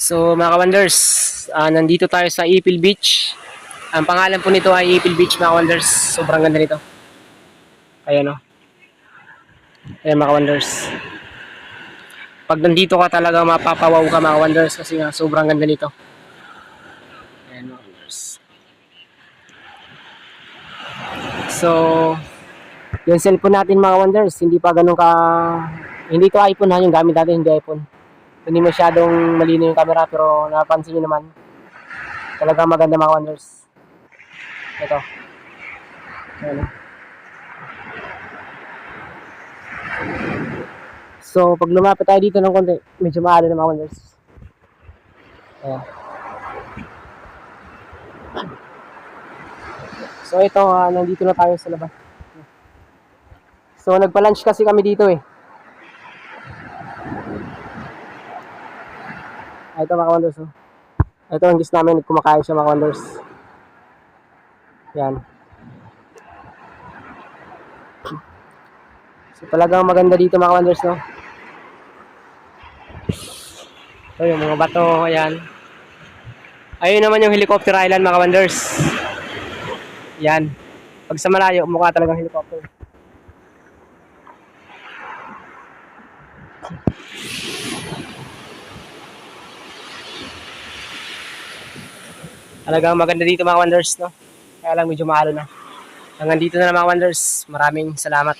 So mga ka-wonders, ah, nandito tayo sa Ipil Beach. Ang pangalan po nito ay Ipil Beach mga ka-wonders. Sobrang ganda nito. Ayan o. Ayan mga ka-wonders. Pag nandito ka talaga mapapawaw ka mga ka-wonders kasi nga sobrang ganda nito. Ayan mga ka-wonders. So, yung cellphone natin mga wonders, hindi pa ganun ka, hindi to iPhone ha, yung gamit natin, hindi iPhone. Hindi masyadong malino yung camera, pero napansin nyo naman, talaga maganda mga wonders. Ito. Ayan. So, pag lumapit tayo dito ng konti, medyo maalo na mga wonders. Ayan. So, ito, ah, nandito na tayo sa labas. So, nagpa-lunch kasi kami dito eh. Ito mga wonders. Oh. Ito ang gis namin, kumakain siya mga wonders. Yan. So, talagang maganda dito mga wonders, no? Ito yung mga bato, ayan. Ayun naman yung helicopter island mga wonders. Yan. Pag sa malayo, mukha talagang helicopter. Talagang maganda dito mga wonders, no? Kaya lang medyo mahalo na. Hanggang dito na lang mga wonders. Maraming salamat.